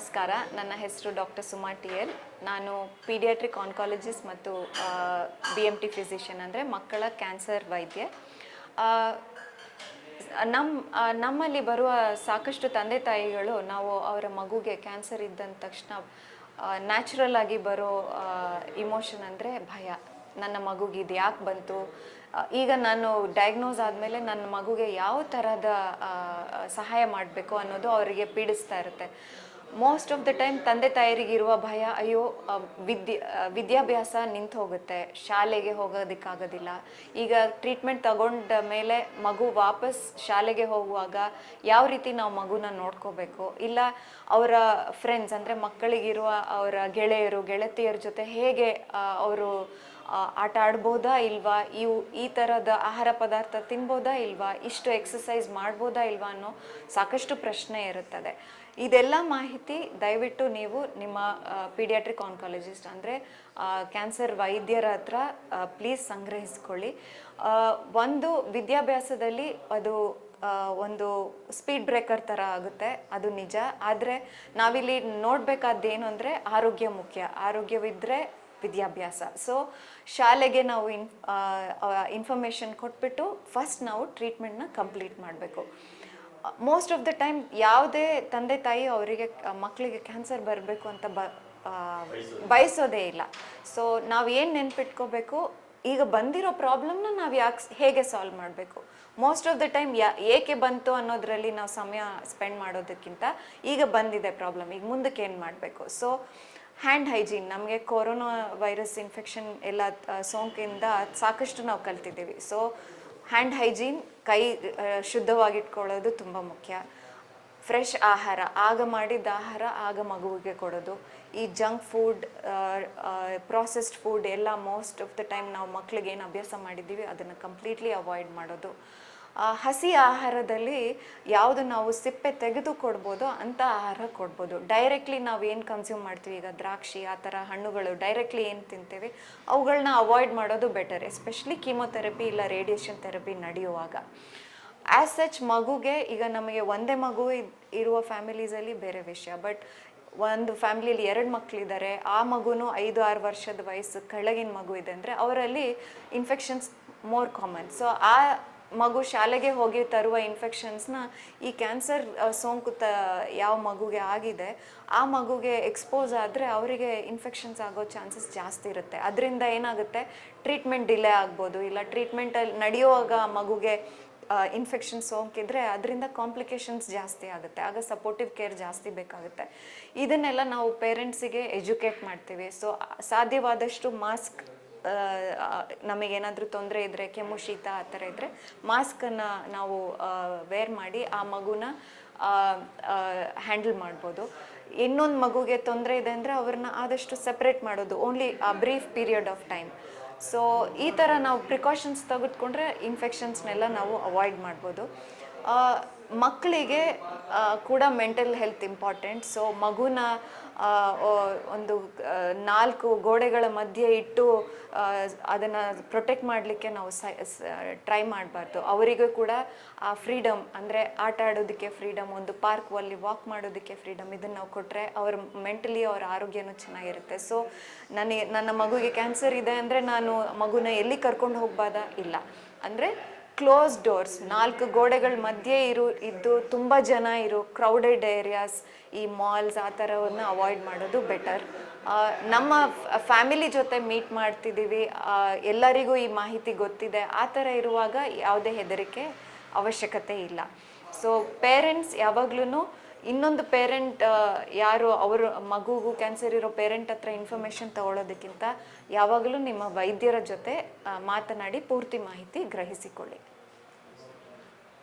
ನಮಸ್ಕಾರ. ನನ್ನ ಹೆಸರು ಡಾಕ್ಟರ್ ಸುಮಾ ಟಿ ಎಲ್. ನಾನು ಪೀಡಿಯಾಟ್ರಿಕ್ ಆನ್ಕಾಲಜಿಸ್ಟ್ ಮತ್ತು ಬಿ ಎಂ ಟಿ ಫಿಸಿಷಿಯನ್ ಅಂದರೆ ಮಕ್ಕಳ ಕ್ಯಾನ್ಸರ್ ವೈದ್ಯ. ನಮ್ಮ ನಮ್ಮಲ್ಲಿ ಬರುವ ಸಾಕಷ್ಟು ತಂದೆ ತಾಯಿಗಳು ನಾವು ಅವರ ಮಗುಗೆ ಕ್ಯಾನ್ಸರ್ ಇದ್ದಂದ ತಕ್ಷಣ ನ್ಯಾಚುರಲ್ ಆಗಿ ಬರೋ ಇಮೋಷನ್ ಅಂದರೆ ಭಯ. ನನ್ನ ಮಗುಗೆ ಇದು ಯಾಕೆ ಬಂತು? ಈಗ ನಾನು ಡಯಾಗ್ನೋಸ್ ಆದಮೇಲೆ ನನ್ನ ಮಗುಗೆ ಯಾವ ಥರದ ಸಹಾಯ ಮಾಡಬೇಕು ಅನ್ನೋದು ಅವರಿಗೆ ಪೀಡಿಸ್ತಾ ಇರುತ್ತೆ. ಮೋಸ್ಟ್ ಆಫ್ ದ ಟೈಮ್ ತಂದೆ ತಾಯರಿಗಿರುವ ಭಯ, ಅಯ್ಯೋ ವಿದ್ಯ ವಿದ್ಯಾಭ್ಯಾಸ ನಿಂತು ಹೋಗುತ್ತೆ. ಶಾಲೆಗೆ ಹೋಗೋದಕ್ಕಾಗೋದಿಲ್ಲ. ಈಗ ಟ್ರೀಟ್ಮೆಂಟ್ ತಗೊಂಡ ಮೇಲೆ ಮಗು ವಾಪಸ್ ಶಾಲೆಗೆ ಹೋಗುವಾಗ ಯಾವ ರೀತಿ ನಾವು ಮಗುನ ನೋಡ್ಕೋಬೇಕು? ಇಲ್ಲ ಅವರ ಫ್ರೆಂಡ್ಸ್ ಅಂದರೆ ಮಕ್ಕಳಿಗಿರುವ ಅವರ ಗೆಳೆಯರು, ಗೆಳತಿಯರ ಜೊತೆ ಹೇಗೆ ಅವರು ಆಟ ಆಡ್ಬೋದಾ ಇಲ್ವಾ? ಇವು ಈ ಥರದ ಆಹಾರ ಪದಾರ್ಥ ತಿನ್ಬೋದಾ ಇಲ್ವಾ? ಇಷ್ಟು ಎಕ್ಸಸೈಸ್ ಮಾಡ್ಬೋದಾ ಇಲ್ವಾ ಅನ್ನೋ ಸಾಕಷ್ಟು ಪ್ರಶ್ನೆ ಇರುತ್ತದೆ. ಇದೆಲ್ಲ ಮಾಹಿತಿ ದಯವಿಟ್ಟು ನೀವು ನಿಮ್ಮ ಪೀಡಿಯಾಟ್ರಿಕ್ ಆನ್ಕಾಲಜಿಸ್ಟ್ ಅಂದರೆ ಕ್ಯಾನ್ಸರ್ ವೈದ್ಯರ ಹತ್ರ ಪ್ಲೀಸ್ ಸಂಗ್ರಹಿಸ್ಕೊಳ್ಳಿ. ಒಂದು ವಿದ್ಯಾಭ್ಯಾಸದಲ್ಲಿ ಅದು ಒಂದು ಸ್ಪೀಡ್ ಬ್ರೇಕರ್ ಥರ ಆಗುತ್ತೆ, ಅದು ನಿಜ. ಆದರೆ ನಾವಿಲ್ಲಿ ನೋಡಬೇಕಾದ್ದೇನು ಅಂದರೆ ಆರೋಗ್ಯ ಮುಖ್ಯ. ಆರೋಗ್ಯವಿದ್ದರೆ ವಿದ್ಯಾಭ್ಯಾಸ. ಸೊ ಶಾಲೆಗೆ ನಾವು ಇನ್ ಇನ್ಫಾರ್ಮೇಷನ್ ಕೊಟ್ಬಿಟ್ಟು ಫಸ್ಟ್ ನಾವು ಟ್ರೀಟ್ಮೆಂಟ್ನ ಕಂಪ್ಲೀಟ್ ಮಾಡಬೇಕು. ಮೋಸ್ಟ್ ಆಫ್ ದ ಟೈಮ್ ಯಾವುದೇ ತಂದೆ ತಾಯಿ ಅವರಿಗೆ ಮಕ್ಕಳಿಗೆ ಕ್ಯಾನ್ಸರ್ ಬರಬೇಕು ಅಂತ ಬ ಬಯಸೋದೇ ಇಲ್ಲ. ಸೊ ನಾವು ಏನು ನೆನ್ಪಿಟ್ಕೋಬೇಕು? ಈಗ ಬಂದಿರೋ ಪ್ರಾಬ್ಲಮ್ನ ನಾವು ಯಾಕೆ ಹೇಗೆ ಸಾಲ್ವ್ ಮಾಡಬೇಕು? Most of the time yeah, ಏಕೆ ಬಂತು ಅನ್ನೋದರಲ್ಲಿ ನಾವು ಸಮಯ ಸ್ಪೆಂಡ್ ಮಾಡೋದಕ್ಕಿಂತ ಈಗ ಬಂದಿದೆ ಪ್ರಾಬ್ಲಮ್ ಈಗ ಮುಂದಕ್ಕೆ ಏನು ಮಾಡಬೇಕು? ಸೊ ಹ್ಯಾಂಡ್ ಹೈಜೀನ್, ನಮಗೆ ಕೊರೋನಾ ವೈರಸ್ ಇನ್ಫೆಕ್ಷನ್ ಎಲ್ಲ ಸೋಂಕಿಂದ ಸಾಕಷ್ಟು ನಾವು ಕಲ್ತಿದ್ದೀವಿ. ಸೊ ಹ್ಯಾಂಡ್ ಹೈಜೀನ್, ಕೈ ಶುದ್ಧವಾಗಿಟ್ಕೊಳ್ಳೋದು ತುಂಬ ಮುಖ್ಯ. ಫ್ರೆಶ್ ಆಹಾರ, ಆಗ ಮಾಡಿದ ಆಹಾರ, ಆಗ ಮಗುವಿಗೆ ಕೊಡೋದು. ಈ ಜಂಕ್ ಫುಡ್ ಪ್ರಾಸೆಸ್ಡ್ ಫುಡ್ ಎಲ್ಲ ಮೋಸ್ಟ್ ಆಫ್ ದ ಟೈಮ್ ನಾವು ಮಕ್ಳಿಗೆ ಏನು ಅಭ್ಯಾಸ ಮಾಡಿದ್ದೀವಿ, ಅದನ್ನು ಕಂಪ್ಲೀಟ್ಲಿ ಅವಾಯ್ಡ್ ಮಾಡೋದು. ಹಸಿ ಆಹಾರದಲ್ಲಿ ಯಾವುದು ನಾವು ಸಿಪ್ಪೆ ತೆಗೆದು ಕೊಡ್ಬೋದು ಅಂಥ ಆಹಾರ ಕೊಡ್ಬೋದು. ಡೈರೆಕ್ಟ್ಲಿ ನಾವು ಏನು ಕನ್ಸ್ಯೂಮ್ ಮಾಡ್ತೀವಿ? ಈಗ ದ್ರಾಕ್ಷಿ, ಆ ಥರ ಹಣ್ಣುಗಳು ಡೈರೆಕ್ಟ್ಲಿ ಏನು ತಿಂತೀವಿ? ಅವುಗಳನ್ನ ಅವಾಯ್ಡ್ ಮಾಡೋದು ಬೆಟರ್ ಎಸ್ಪೆಷಲಿ ಕೀಮೊಥೆರಪಿ ಇಲ್ಲ ರೇಡಿಯೇಷನ್ ಥೆರಪಿ ನಡೆಯುವಾಗ. ಆ್ಯಸ್ ಸಚ್ ಮಗುಗೆ ಈಗ ನಮಗೆ ಒಂದೇ ಮಗು ಇರುವ ಫ್ಯಾಮಿಲೀಸಲ್ಲಿ ಬೇರೆ ವಿಷಯ. ಬಟ್ ಒಂದು ಫ್ಯಾಮಿಲಿಯಲ್ಲಿ ಎರಡು ಮಕ್ಕಳಿದ್ದಾರೆ ಆ ಮಗುನು ಐದು, ಆರು ವರ್ಷದ ವಯಸ್ಸು ಕೆಳಗಿನ ಮಗು ಇದೆ ಅಂದರೆ ಅವರಲ್ಲಿ ಇನ್ಫೆಕ್ಷನ್ಸ್ ಮೋರ್ ಕಾಮನ್ ಸೊ ಆ ಮಗು ಶಾಲೆಗೆ ಹೋಗಿ ತರುವ ಇನ್ಫೆಕ್ಷನ್ಸ್ನ ಈ ಕ್ಯಾನ್ಸರ್ ಸೋಂಕು ತ ಯಾವ ಮಗುಗೆ ಆಗಿದೆ, ಆ ಮಗುಗೆ ಎಕ್ಸ್ಪೋಸ್ ಆದರೆ ಅವರಿಗೆ ಇನ್ಫೆಕ್ಷನ್ಸ್ ಆಗೋ ಚಾನ್ಸಸ್ ಜಾಸ್ತಿ ಇರುತ್ತೆ. ಅದರಿಂದ ಏನಾಗುತ್ತೆ? ಟ್ರೀಟ್ಮೆಂಟ್ ಡಿಲೇ ಆಗ್ಬೋದು. ಇಲ್ಲ ಟ್ರೀಟ್ಮೆಂಟಲ್ಲಿ ನಡೆಯುವಾಗ ಮಗುಗೆ ಇನ್ಫೆಕ್ಷನ್ ಸೋಂಕಿದ್ರೆ ಅದರಿಂದ ಕಾಂಪ್ಲಿಕೇಶನ್ಸ್ ಜಾಸ್ತಿ ಆಗುತ್ತೆ. ಆಗ ಸಪೋರ್ಟಿವ್ ಕೇರ್ ಜಾಸ್ತಿ ಬೇಕಾಗುತ್ತೆ. ಇದನ್ನೆಲ್ಲ ನಾವು ಪೇರೆಂಟ್ಸಿಗೆ ಎಜುಕೇಟ್ ಮಾಡ್ತೀವಿ. ಸೊ ಸಾಧ್ಯವಾದಷ್ಟು ಮಾಸ್ಕ್ ನಮಗೇನಾದರೂ ತೊಂದರೆ ಇದ್ದರೆ ಕೆಮ್ಮು, ಶೀತ, ಆ ಥರ ಇದ್ದರೆ ಮಾಸ್ಕನ್ನು ನಾವು ವೇರ್ ಮಾಡಿ ಆ ಮಗುನ ಹ್ಯಾಂಡಲ್ ಮಾಡ್ಬೋದು. ಇನ್ನೊಂದು ಮಗುಗೆ ತೊಂದರೆ ಇದೆ ಅಂದರೆ ಅವ್ರನ್ನ ಆದಷ್ಟು ಸಪ್ರೇಟ್ ಮಾಡೋದು only a brief period of time so ಈ ಥರ ನಾವು ಪ್ರಿಕಾಷನ್ಸ್ ತೆಗೆದುಕೊಂಡ್ರೆ ಇನ್ಫೆಕ್ಷನ್ಸ್ನೆಲ್ಲ ನಾವು ಅವಾಯ್ಡ್ ಮಾಡ್ಬೋದು. ಮಕ್ಕಳಿಗೆ ಕೂಡ ಮೆಂಟಲ್ ಹೆಲ್ತ್ ಇಂಪಾರ್ಟೆಂಟ್ ಸೊ ಮಗುನ ಒಂದು ನಾಲ್ಕು ಗೋಡೆಗಳ ಮಧ್ಯೆ ಇಟ್ಟು ಅದನ್ನು ಪ್ರೊಟೆಕ್ಟ್ ಮಾಡಲಿಕ್ಕೆ ನಾವು ಟ್ರೈ ಮಾಡಬಾರ್ದು. ಅವರಿಗೂ ಕೂಡ ಆ ಫ್ರೀಡಮ್ ಅಂದರೆ ಆಟ ಆಡೋದಕ್ಕೆ ಫ್ರೀಡಮ್ ಒಂದು ಪಾರ್ಕ್ ಅಲ್ಲಿ ವಾಕ್ ಮಾಡೋದಕ್ಕೆ ಫ್ರೀಡಮ್ ಇದನ್ನು ನಾವು ಕೊಟ್ಟರೆ ಅವ್ರ ಮೆಂಟಲಿ ಅವ್ರ ಆರೋಗ್ಯನೂ ಚೆನ್ನಾಗಿರುತ್ತೆ. ಸೊ ನನಗೆ, ನನ್ನ ಮಗುಗೆ ಕ್ಯಾನ್ಸರ್ ಇದೆ ಅಂದರೆ ನಾನು ಮಗುನ ಎಲ್ಲಿ ಕರ್ಕೊಂಡು ಹೋಗ್ಬಾರ್ದಾ ಇಲ್ಲ. ಅಂದರೆ ಕ್ಲೋಸ್ ಡೋರ್ಸ್ ನಾಲ್ಕು ಗೋಡೆಗಳ ಮಧ್ಯೆ ಇರು, ಇದ್ದು ತುಂಬ ಜನ ಇರೋ ಕ್ರೌಡೆಡ್ ಏರಿಯಾಸ್ ಈ ಮಾಲ್ಸ್ ಆ ಥರವನ್ನು ಅವಾಯ್ಡ್ ಮಾಡೋದು ಬೆಟರ್ ನಮ್ಮ ಫ್ಯಾಮಿಲಿ ಜೊತೆ ಮೀಟ್ ಮಾಡ್ತಿದ್ದೀವಿ. ಎಲ್ಲರಿಗೂ ಈ ಮಾಹಿತಿ ಗೊತ್ತಿದೆ. ಆ ಥರ ಇರುವಾಗ ಯಾವುದೇ ಹೆದರಿಕೆ ಅವಶ್ಯಕತೆ ಇಲ್ಲ. ಸೊ ಪೇರೆಂಟ್ಸ್ ಯಾವಾಗ್ಲೂ ಇನ್ನೊಂದು ಪೇರೆಂಟ್ ಯಾರು ಅವರು, ಮಗುಗೂ ಕ್ಯಾನ್ಸರ್ ಇರೋ ಪೇರೆಂಟ್ ಹತ್ರ ಇನ್ಫಾರ್ಮೇಶನ್ ತಗೊಳ್ಳೋದಕ್ಕಿಂತ ಯಾವಾಗಲೂ ನಿಮ್ಮ ವೈದ್ಯರ ಜೊತೆ ಮಾತನಾಡಿ ಪೂರ್ತಿ ಮಾಹಿತಿ ಗ್ರಹಿಸಿಕೊಳ್ಳಿ.